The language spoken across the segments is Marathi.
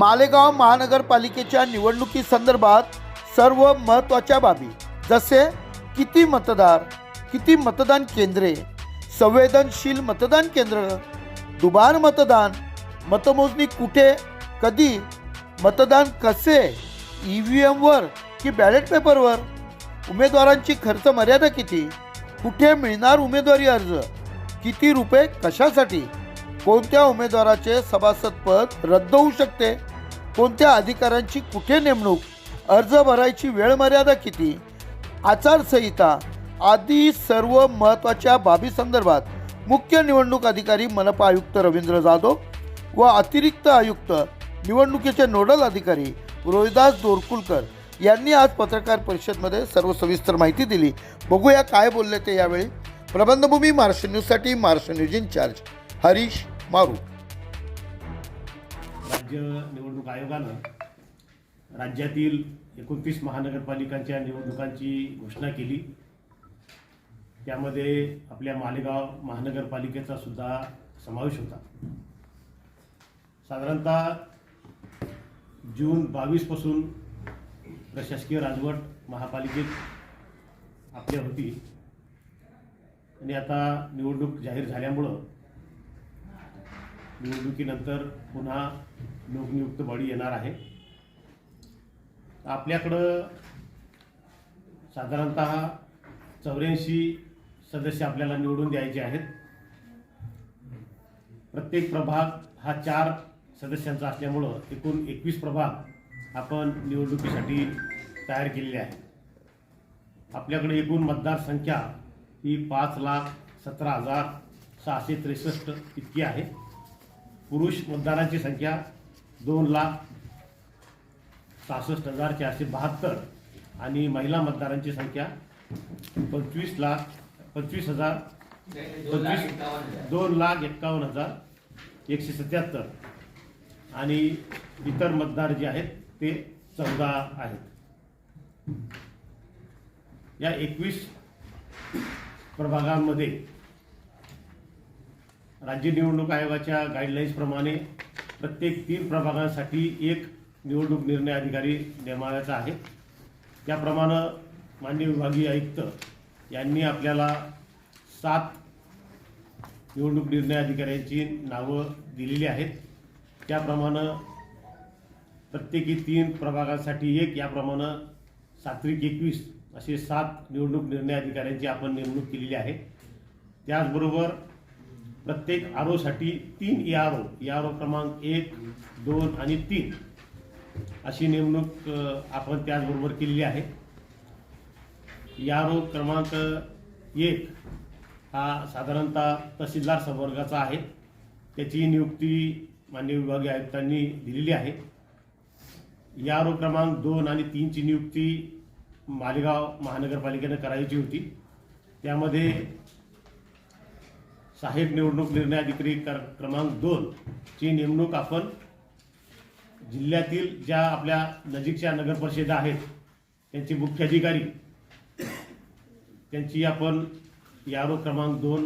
मालेगाव महानगरपालिकेच्या निवडणुकीसंदर्भात सर्व महत्त्वाच्या बाबी जसे किती मतदार किती मतदान केंद्रे संवेदनशील मतदान केंद्र दुबार मतदान मतमोजणी कुठे कधी मतदान कसे ई व्ही एमवर की बॅलेट पेपरवर उमेदवारांची खर्च मर्यादा किती कुठे मिळणार उमेदवारी अर्ज किती रुपये कशासाठी कोणत्या उमेदवाराचे सभासदपद रद्द होऊ शकते? कोणत्या अधिकाऱ्यांची कुठे नेमणूक? अर्ज भरायची वेळ मर्यादा किती? आचारसंहिता आदी सर्व महत्त्वाच्या बाबी संदर्भात मुख्य निवडणूक अधिकारी मनपा आयुक्त रवींद्र जाधव व अतिरिक्त आयुक्त निवडणुकीचे नोडल अधिकारी रोहिदास दोरकुलकर यांनी आज पत्रकार परिषदमध्ये सर्व सविस्तर माहिती दिली. बघूया काय बोलले ते यावेळी. प्रबंधभूमी महाराष्ट्र न्यूजसाठी महाराष्ट्र न्यूज इन्चार्ज हरीश मारू. राज्य निवडणूक आयोगानं राज्यातील एकोणतीस महानगरपालिकांच्या निवडणुकांची घोषणा केली. त्यामध्ये आपल्या मालेगाव महानगरपालिकेचा सुद्धा समावेश होता. साधारणतः जून बावीसपासून प्रशासकीय राजवट महापालिकेत आपल्या होती. आणि आता निवडणूक जाहीर झाल्यामुळं निवडणुकीनंतर पुन्हा लोकनियुक्त बॉडी येणार आहे. आपल्याकडं साधारणत चौऱ्याऐंशी सदस्य आपल्याला निवडून द्यायचे आहेत. प्रत्येक प्रभाग हा चार सदस्यांचा असल्यामुळं एकूण एकवीस प्रभाग आपण निवडणुकीसाठी तयार केलेले आहेत. आपल्याकडे एकूण मतदारसंख्या ही पाच लाख सतरा हजार सहाशे त्रेसष्ट इतकी आहे. पुरुष मतदारांची संख्या दोन लाख सहासष्ट हजार चारशे बहात्तर आणि महिला मतदारांची संख्या पंचवीस लाख पंचवीस हजार पंचवीस दोन लाख एक्कावन्न हजार एकशे सत्याहत्तर. आणि इतर मतदार जे आहेत ते चौदा आहेत. या एकवीस प्रभागांमध्ये राज्य निवडणूक आयोगाच्या गाईडलाईन्सप्रमाणे प्रत्येक तीन प्रभागांसाठी एक निवडणूक निर्णय अधिकारी नेमावायचा आहे. त्याप्रमाणे माननीय विभागीय आयुक्त यांनी आपल्याला सात निवडणूक निर्णय अधिकाऱ्यांची नावं दिलेली आहेत. त्याप्रमाणे प्रत्येकी तीन प्रभागांसाठी एक याप्रमाणे सात्विक एकवीस असे सात निवडणूक निर्णय अधिकाऱ्यांची आपण नेमणूक केलेली आहे. त्याचबरोबर प्रत्येक आरोसाठी तीन A R O A R O क्रमांक एक दोन आणि तीन. अशी नेमणूक आपण त्याचबरोबर केलेली आहे. ए आर ओ क्रमांक एक हा साधारणतः तहसीलदार संवर्गाचा आहे. त्याची नियुक्ती माननीय विभागीय आयुक्तांनी दिलेली आहे. यारो आर ओ क्रमांक दोन आणि तीनची नियुक्ती मालेगाव महानगरपालिकेनं करायची होती. त्यामध्ये सहाय्यक निवडणूक निर्णय अधिकारी कर- क्रमांक दोन ची नेमणूक आपण जिल्ह्यातील ज्या आपल्या नजीकच्या नगरपरिषदा आहेत त्यांचे मुख्य अधिकारी त्यांची आपण यारो क्रमांक दोन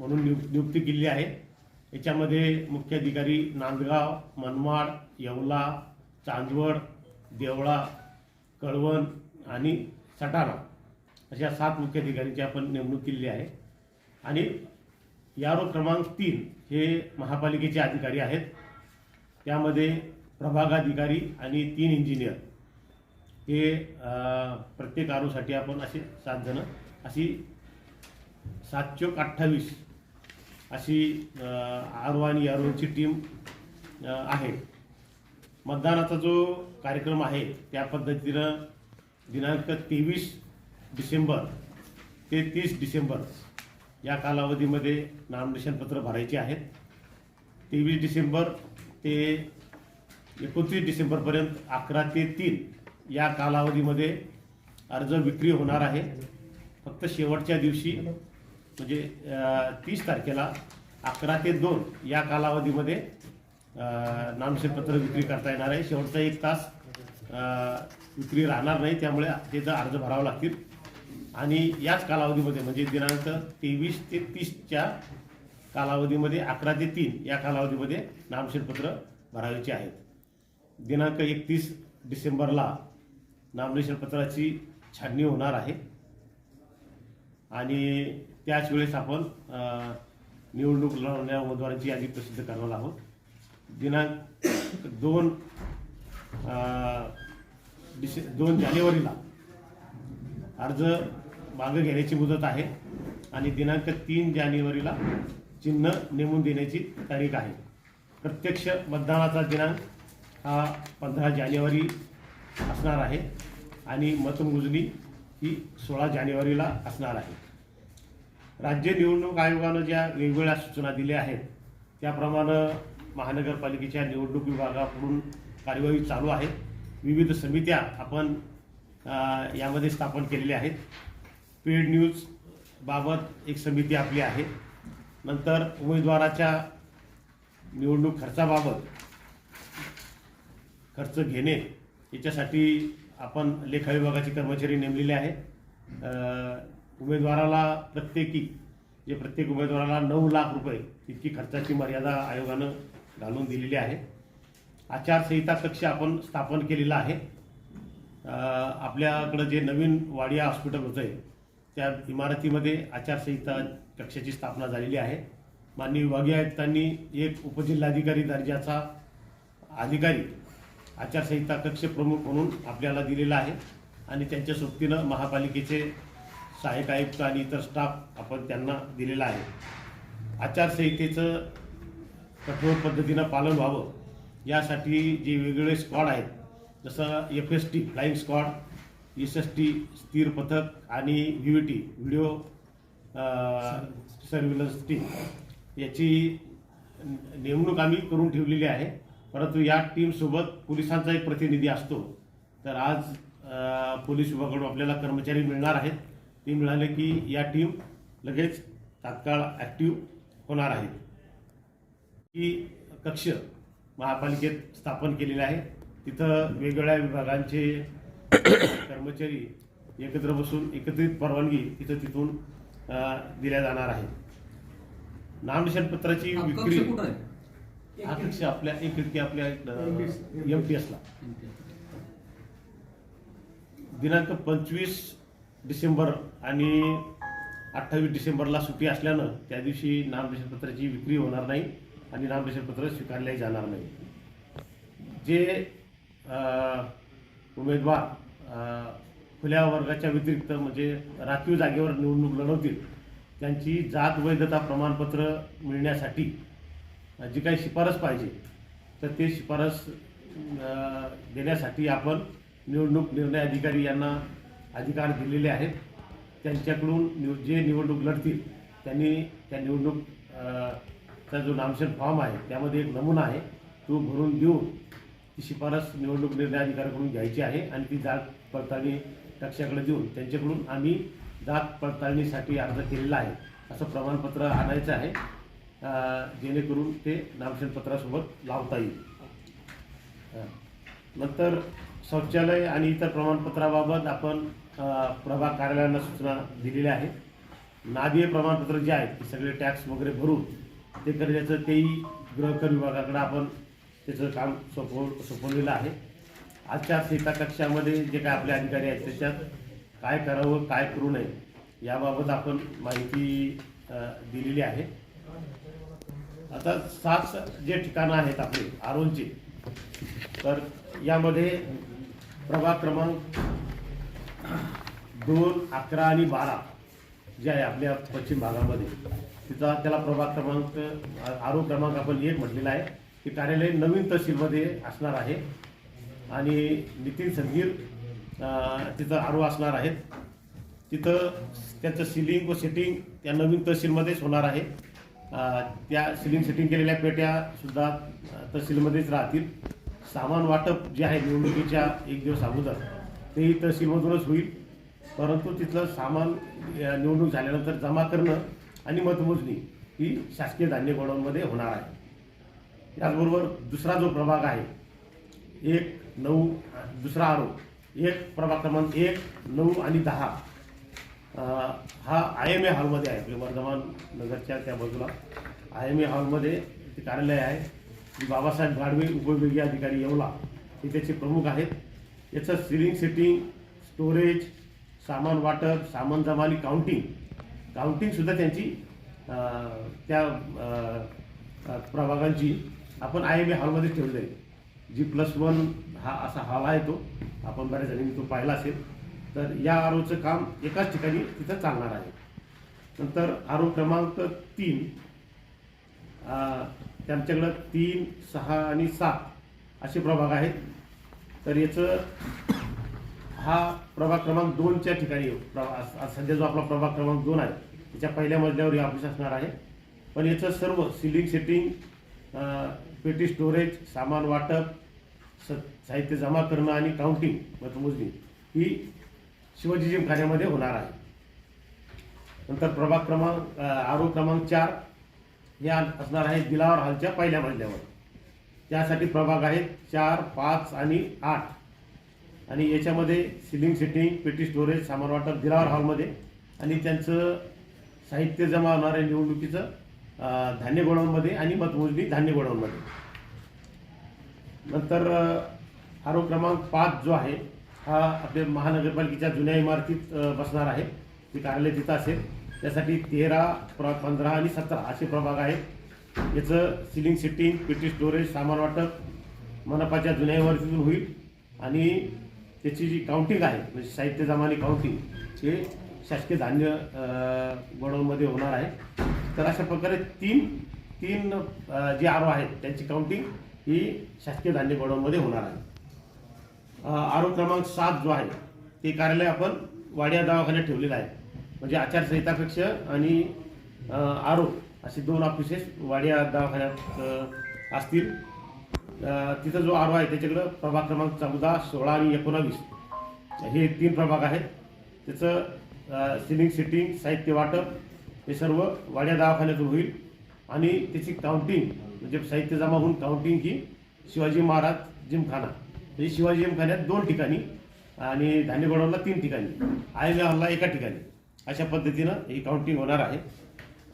म्हणून नियु- नियुक्ती केली आहे. याच्यामध्ये मुख्य अधिकारी नांदगाव मनमाड येवला चांदवड देवळा कळवण आणि सटाणा अशा सात मुख्य अधिकाऱ्यांची आपण नेमणूक केली आहे. आणि यारो क्रमांक तीन हे महापालिकेचे अधिकारी आहेत. त्यामध्ये प्रभागाधिकारी आणि तीन इंजिनियर हे प्रत्येक आरोसाठी आपण असे सात जण अशी सात चोक अठ्ठावीस अशी आरो आणि यारोची टीम आहे. मतदानाचा जो कार्यक्रम आहे त्या पद्धतीनं दिनांक तेवीस डिसेंबर ते तीस डिसेंबर या कालावधीमध्ये नामनिर्देशन पत्र भरायचे आहेत. तेवीस डिसेंबर ते एकोणतीस डिसेंबरपर्यंत अकरा ते तीन या कालावधीमध्ये अर्ज विक्री होणार आहे. फक्त शेवटच्या दिवशी म्हणजे तीस तारखेला अकरा ते दोन या कालावधीमध्ये नामनिर्देशन पत्र विक्री करता येणार आहे. शेवटचा एक तास विक्री राहणार नाही. त्यामुळे त्याचा अर्ज भरावा लागतील आणि याच कालावधीमध्ये म्हणजे दिनांक तेवीस ते तीसच्या कालावधीमध्ये अकरा ते तीन या कालावधीमध्ये नामशेरपत्र भरायचे आहेत. दिनांक एकतीस डिसेंबरला नामनिर्देशन छाननी होणार आहे. आणि त्याच वेळेस आपण निवडणूक लढवणाऱ्या उमेदवारांची यादी प्रसिद्ध करणार आहोत. दिनांक दोन डिसे दोन जानेवारीला अर्ज मागं घेण्याची मुदत आहे. आणि दिनांक तीन जानेवारीला चिन्ह नेमून देण्याची तारीख आहे. प्रत्यक्ष मतदानाचा दिनांक हा पंधरा जानेवारी असणार आहे. आणि मतमोजणी ही सोळा जानेवारीला असणार आहे. राज्य निवडणूक आयोगानं ज्या वेगवेगळ्या सूचना दिल्या आहेत त्याप्रमाणे महानगरपालिकेच्या निवडणूक विभागाकडून कार्यवाही चालू आहे. विविध समित्या आपण यामध्ये स्थापन केलेल्या आहेत. पेड न्यूज बाबत एक समिती आपली आहे. नंतर उमेदवाराच्या निवडणूक खर्चाबाबत खर्च घेणे याच्यासाठी आपण लेखा विभागाचे कर्मचारी नेमलेले आहेत. उमेदवाराला प्रत्येकी जे प्रत्येक उमेदवाराला नऊ लाख रुपये इतकी खर्चाची मर्यादा आयोगानं घालून दिलेली आहे. आचारसंहिता कक्ष आपण स्थापन केलेला आहे. आपल्याकडं जे नवीन वाडिया हॉस्पिटल होतं आहे त्या इमारतीमध्ये आचारसंहिता कक्षाची स्थापना झालेली आहे. माननीय विभागीय आयुक्तांनी एक उपजिल्हाधिकारी दर्जाचा अधिकारी आचारसंहिता कक्ष प्रमुख म्हणून आपल्याला दिलेला आहे आणि त्यांच्या सोबतीनं महापालिकेचे सहाय्यक आयुक्त आणि इतर स्टाफ आपण त्यांना दिलेला आहे. आचारसंहितेचं कठोर पद्धतीनं पालन व्हावं यासाठी जे वेगवेगळे स्क्वॉड आहेत जसं F S T flying squad S S T स्थिर पथक आणि V V T video surveillance team याची नेमणूक आम्ही करून ठेवलेली आहे. परंतु या टीमसोबत पोलिसांचा एक प्रतिनिधी असतो. तर आज पोलीस विभागाकडून आपल्याला कर्मचारी मिळणार आहेत. ते मिळाले की या टीम लगेच तात्काळ ॲक्टिव्ह होणार आहे. ही कक्ष महापालिकेत स्थापन केलेली आहे. तिथं वेगवेगळ्या विभागांचे कर्मचारी एकत्र बसून एकत्रित परवानगी तिथं तिथून दिल्या जाणार आहे नामनिर्देशन पत्राची विक्री हा कक्ष आपल्या एक खिडकी आपल्या एम टी एसला दिनांक पंचवीस डिसेंबर आणि अठ्ठावीस डिसेंबरला सुट्टी असल्यानं त्या दिवशी नामनिर्देशन पत्राची विक्री होणार नाही आणि नामनिर्देशन पत्र स्वीकारले जाणार नाही. जे उमेदवार खुल्या वर्गाच्या व्यतिरिक्त म्हणजे राखीव जागेवर निवडणूक लढवतील त्यांची जात वैधता प्रमाणपत्र मिळण्यासाठी जी काही शिफारस पाहिजे तर ते शिफारस देण्यासाठी आपण निवडणूक निर्णय अधिकारी यांना अधिकार दिलेले आहेत. त्यांच्याकडून निव जे निवडणूक लढतील त्यांनी त्या निवडणूक चा जो नामशेर फॉर्म आहे त्यामध्ये एक नमुना आहे तो भरून देऊन ती शिफारस निवडणूक निर्णय अधिकाऱ्याकडून घ्यायची आहे आणि ती जात पडताळणी कक्षाकडे देऊन त्यांच्याकडून आम्ही जात पडताळणीसाठी अर्ज केलेला आहे असं प्रमाणपत्र आणायचं आहे जेणेकरून ते नामशनपत्रासोबत लावता येईल. नंतर शौचालय आणि इतर प्रमाणपत्राबाबत आपण प्रभाग कार्यालयांना सूचना दिलेल्या आहेत. नादीय प्रमाणपत्र जे आहेत ते सगळे टॅक्स वगैरे भरून ते करण्याचं तेही गृहकर विभागाकडे आपण त्याचं काम सोपव सोपवलेलं आहे. आजच्या कक्षामध्ये जे काय आपले अधिकारी आहेत त्याच्यात काय करावं काय करू नये याबाबत आपण माहिती दिलेली आहे. आता सात जे ठिकाणं आहेत आपले आरोनचे तर यामध्ये प्रभाग क्रमांक दोन अकरा आणि बारा जे आहे आपल्या पश्चिम भागामध्ये. तिचा त्याला प्रभाग क्रमांक आरो क्रमांक आपण एक म्हटलेला आहे. ते कार्यालय नवीन तहसीलमध्ये असणार आहे. आणि नितीन संगीर तिथं आरो असणार आहेत. तिथं त्याचं सिलिंग व सेटिंग त्या नवीन तहसीलमध्येच होणार आहे. त्या सिलिंग सेटिंग केलेल्या पेट्यासुद्धा तहसीलमध्येच राहतील. सामान वाटप जे आहे निवडणुकीच्या एक दिवस अगोदर तेही तहसीलमधूनच होईल. परंतु तिथलं सामान निवडणूक झाल्यानंतर जमा करणं आणि मतमोजणी ही शासकीय धान्य गोडाऊनमध्ये होणार आहे. त्याचबरोबर दुसरा जो प्रभाग आहे एक नऊ दुसरा आरोप एक प्रभाग क्रमांक एक नऊ आणि दहा हा आय एम ए हॉलमध्ये आहे वर्धमान नगरच्या त्या बाजूला. आय एम ए हॉलमध्ये ते कार्यालय आहे. बाबासाहेब गाडवे उपविभागीय अधिकारी येवला हे त्याचे प्रमुख आहेत. याचं सिलिंग सेटिंग स्टोरेज सामान वाटप सामान जमा आणि काउंटिंग काउंटिंगसुद्धा त्यांची त्या प्रभागांची आपण आय एम ए हॉलमध्ये ठेवलं आहे जी प्लस वन हा असा हॉल आहे तो आपण बऱ्याच जणांनी तो पाहिला असेल तर या आरोचं काम एकाच ठिकाणी तिथं चालणार आहे. नंतर आरो क्रमांक तीन त्यांच्याकडं तीन सहा आणि सात असे प्रभाग आहेत. तर याचं हा प्रभाग क्रमांक दोनच्या ठिकाणी प्रभा- सध्या जो आपला प्रभाग क्रमांक दोन आहे त्याच्या पहिल्या मजल्यावर हे ऑफिस असणार आहे. पण याचं सर्व सिलिंग सेटिंग पेटी स्टोरेज सामान वाटप स साहित्य जमा करणं आणि काउंटिंग मतमोजणी ही शिवाजी जिमखान्यामध्ये होणार आहे. नंतर प्रभाग क्रमांक आरोप आरो क्रमांक चार हे असणार आहे दिलावर हॉलच्या पहिल्या मजल्यावर त्यासाठी प्रभाग आहेत चार पाच आणि आठ. आणि याच्यामध्ये सिलिंग सेटिंग पेटी स्टोरेज सामान वाटप दिलावर हॉलमध्ये आणि त्यांचं साहित्य जमा होणार आहे निवडणुकीचं. धान्य गोडाऊनमध्ये आणि मतमोजणी धान्य गोडाऊनमध्ये. नंतर आरोप क्रमांक पाच जो आहे हा आपल्या महानगरपालिकेच्या जुन्या इमारतीत बसणार आहे. ती कार्यालय तिथं असेल. त्यासाठी तेरा प्र पंधरा आणि सतरा असे प्रभाग आहेत. याचं सिलिंग सिटिंग पेटी स्टोरेज सामान वाटप मनपाच्या जुन्या इमारतीतून होईल. आणि त्याची जी काउंटिंग आहे म्हणजे साहित्य जमाने काउंटिंग हे शासकीय धान्य गोडाऊनमध्ये होणार आहे. तर अशा प्रकारे तीन तीन जे आरो आहेत त्यांची काउंटिंग ही शासकीय धान्य गोडाऊनमध्ये होणार आहे. आरो क्रमांक सात जो आहे ते कार्यालय आपण वाड्या दवाखान्यात ठेवलेलं आहे. म्हणजे आचारसंहिता कक्ष आणि आरो असे दोन ऑफिसेस वाड्या दवाखान्यात असतील. तिथं जो आरो आहे त्याच्याकडं प्रभाग क्रमांक चौदा सोळा आणि एकोणावीस हे तीन प्रभाग आहेत. त्याचं सिलिंग सिटिंग साहित्य वाटप हे सर्व वाड्या दवाखान्यातून होईल. आणि त्याची काउंटिंग म्हणजे साहित्य जमा होऊन काउंटिंग ही शिवाजी महाराज जिमखाना. म्हणजे शिवाजी जिमखान्यात दोन ठिकाणी आणि धान्यगोडावला तीन ठिकाणी. आय एका ठिकाणी. अशा पद्धतीनं ही काउंटिंग होणार आहे.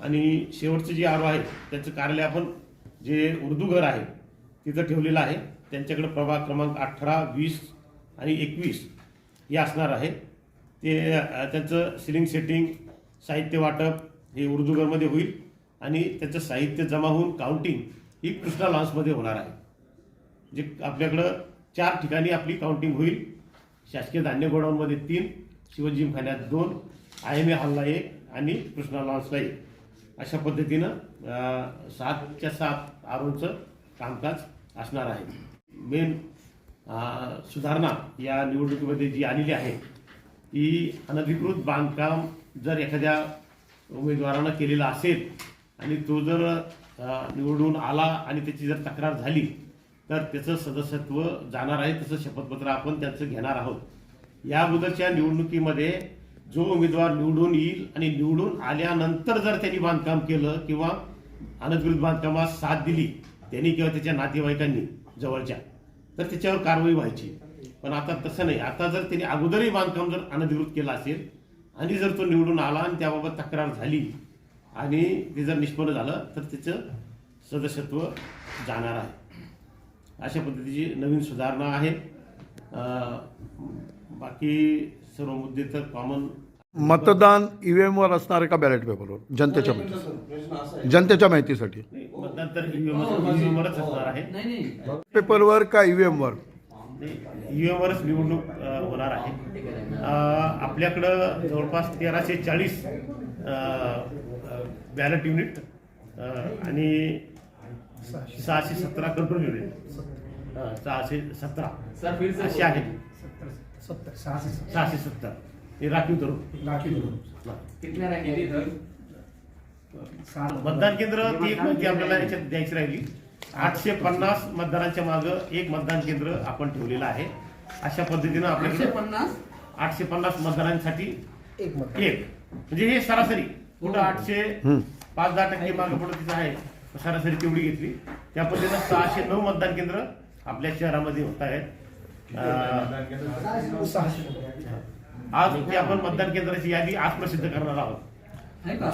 आणि शेवटचं जे आरो आहे त्याचं कार्यालय आपण जे उर्दू घर आहे तिथं ठेवलेलं आहे. त्यांच्याकडे प्रभाग क्रमांक अठरा वीस आणि एकवीस हे असणार आहे. ते त्यांचं सिलिंग सेटिंग साहित्य वाटप हे उर्दूगरमध्ये होईल आणि त्याचं साहित्य जमा होऊन काउंटिंग ही कृष्णा लॉन्समध्ये होणार आहे. जे आपल्याकडं चार ठिकाणी आपली काउंटिंग होईल. शासकीय धान्य गोडाऊनमध्ये तीन शिवजीमखान्यात दोन आय एम ए हॉलला एक आणि कृष्णा लॉन्सला एक. अशा पद्धतीनं सातच्या सात आरोचं कामकाज असणार आहे. मेन सुधारणा या निवडणुकीमध्ये जी आलेली आहे की अनधिकृत बांधकाम जर एखाद्या उमेदवारानं केलेलं असेल आणि तो जर निवडून आला आणि त्याची जर तक्रार झाली तर त्याचं सदस्यत्व जाणार आहे तसं शपथपत्र आपण त्याचं घेणार आहोत. या अगोदरच्या निवडणुकीमध्ये जो उमेदवार निवडून येईल आणि निवडून आल्यानंतर जर त्यांनी बांधकाम केलं किंवा अनधिकृत बांधकामास साथ दिली त्यांनी किंवा त्याच्या नातेवाईकांनी जवळच्या तर त्याच्यावर कारवाई व्हायची. पण आता तसं नाही. आता जर त्यांनी अगोदरही बांधकाम जर अनधिकृत केलं असेल आणि जर तो निवडून आला आणि त्याबाबत तक्रार झाली आणि ते जर निष्पन्न झालं तर त्याचं सदस्यत्व जाणार आहे. अशा पद्धतीची नवीन सुधारणा आहे बाकी सर्व मुद्दे तर कॉमन मतदान ईव्हीएम वर असणार आहे का बॅलेट पेपरवर जनतेच्या माहिती जनतेच्या माहितीसाठी. मतदान तर EVM वरच असणार आहे. नाही नाही. पेपरवर का ईव्हीएम वर ईव्हीएम वरच निवडणूक होणार आहे. आपल्याकडं जवळपास तेराशे चाळीस बॅलेट युनिट आणि सहाशे सतरा कंट्रोल युनिट सहाशे सतरा. सर फिर से असे आहेत सत्तर सहाशे सत्तर. सहाशे सत्तर. हे राखीव धरून. लाखी धरून. मतदान केंद्र ती एक माहिती आपल्याला याच्यात द्यायची राहिली. आठशे पन्नास मतदारांच्या मागं एक मतदान केंद्र आपण ठेवलेलं आहे. अशा पद्धतीनं आठशे आपल्याकडे पन्नास? आठशे पन्नास मतदारांसाठी एक म्हणजे हे सरासरी. कुठं आठशे पाच दहा टक्के मागं पुढं तिथं आहे सरासरी तेवढी घेतली. त्या पद्धतीनं सहाशे नऊ मतदान केंद्र आपल्या शहरामध्ये होत आहेत. अं. आज ती आपण मतदान केंद्राची यादी आज प्रसिद्ध करणार आहोत. का?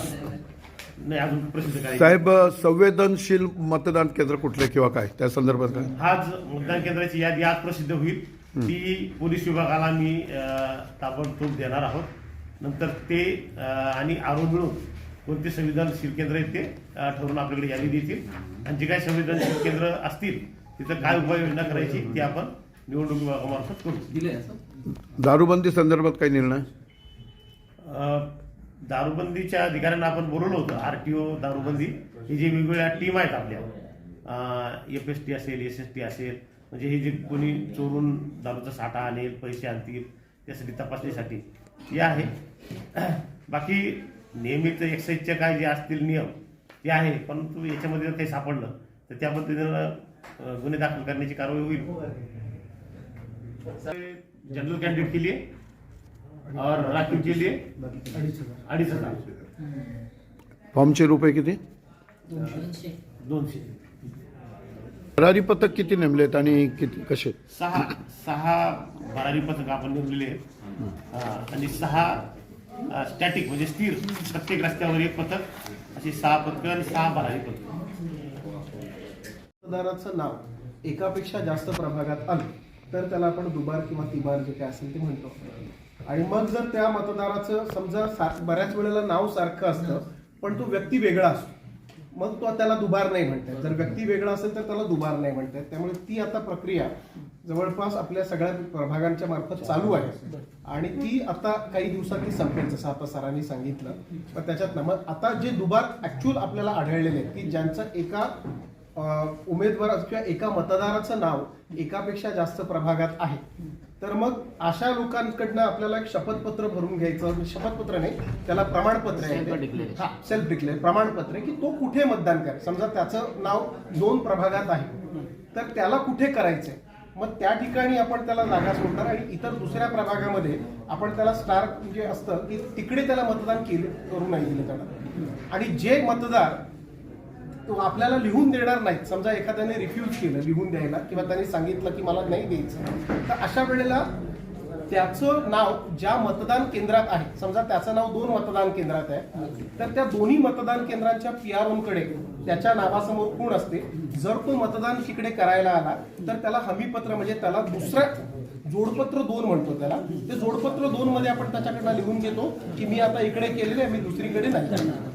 नाही अजून प्रसिद्ध करायची साहेब संवेदनशील मतदान केंद्र कुठले किंवा काय? त्या संदर्भात काय? आज मतदान केंद्राची यादी आज प्रसिद्ध होईल. ती पोलीस विभागाला मी अं, ताबडतोब देणार आहोत. नंतर ते अं, आणि आरोप मिळून कोणते संवेदनशील केंद्र आहेत ते अं, ठरवून आपल्याकडे यादी देतील. आणि जे काही संवेदनशील केंद्र असतील तिथं काय उपाययोजना करायची ती आपण निवडणूक विभागामार्फत करू. दिले दारूबंदी संदर्भात काही निर्णय? अं, दारूबंदीच्या अधिकाऱ्यांना आपण बोलवलं होतं. आर टी ओ दारूबंदी ही जी वेगवेगळ्या टीम आहेत आपल्या. एफ एस टी असेल एस एस टी असेल म्हणजे हे जे कोणी चोरून दारूचा साठा आणेल पैसे आणतील त्यासाठी तपासणीसाठी हे आहे. बाकी नेहमीच एक्साईजचे काय जे असतील नियम ते आहे परंतु याच्यामध्ये जर काही सापडलं तर त्या पद्धतीनं गुन्हे दाखल करण्याची कारवाई होईल. जनरल कॅन्डिडेट के लिए और राखीव के लिए अडीच हजार। फॉर्मचे रुपये किती? दोनशे. भरारी पथक किती नेमलेत आणि किती कसे? सहा सहा भरारी पथक आपण नेमलेले आहेत. हा, आणि सहा स्टॅटिक म्हणजे स्थिर प्रत्येक रस्त्यावर एक पथक अशी सहा पथकं आणि सहा भरारी पथक. मतदाराचं नाव एकापेक्षा जास्त प्रभागात आलं तर त्याला आपण दुबार किंवा तिबार जे काय असेल ते म्हणतो. आणि मग जर त्या मतदाराचं समजा सा- बऱ्याच वेळेला नाव सारखं असतं पण तो व्यक्ती वेगळा असतो. मग तो त्याला दुबार नाही म्हणतात. जर व्यक्ती वेगळा असेल तर त्याला दुबार नाही म्हणतात. त्यामुळे ती आता प्रक्रिया जवळपास आपल्या सगळ्या प्रभागांच्या मार्फत चालू आहे. आणि ती आता काही दिवसात ती संपेल जसं आता सरांनी सांगितलं. तर त्याच्यात ना मग आता जे दुबार ऍक्च्युअल आपल्याला आढळलेले आहेत की ज्यांचं एका उमेदवार किंवा एका मतदाराचं नाव एकापेक्षा जास्त प्रभागात आहे तर मग अशा लोकांकडनं आपल्याला एक शपथपत्र भरून घ्यायचं. म्हणजे शपथपत्र नाही त्याला प्रमाणपत्र आहे. हा सेल्फ डिक्लेअर प्रमाणपत्र आहे की तो कुठे मतदान करेल? समजा त्याचं नाव दोन प्रभागात आहे. तर त्याला कुठे करायचंय? मग त्या ठिकाणी आपण त्याला जागा सोडणार आणि इतर दुसऱ्या प्रभागामध्ये आपण त्याला स्टार जे असतं की तिकडे त्याला मतदान केले करू नाही दिलं जाणार. आणि जे मतदार तो आपल्याला लिहून देणार नाहीत. समजा एखाद्याने रिफ्यूज केलं लिहून द्यायला किंवा त्यांनी सांगितलं की मला नाही द्यायचं तर अशा वेळेला त्याचं नाव ज्या मतदान केंद्रात आहे समजा त्याचं नाव दोन मतदान केंद्रात आहे तर त्या दोन्ही मतदान केंद्रांच्या पी आरकडे त्याच्या नावासमोर कोण असते? जर तो मतदान तिकडे करायला आला तर त्याला हमीपत्र म्हणजे त्याला दुसऱ्या जोडपत्र दोन म्हणतो त्याला. ते जोडपत्र दोन मध्ये आपण त्याच्याकडनं लिहून घेतो की मी आता इकडे केलेले आहे, मी दुसरीकडे नाही करणार.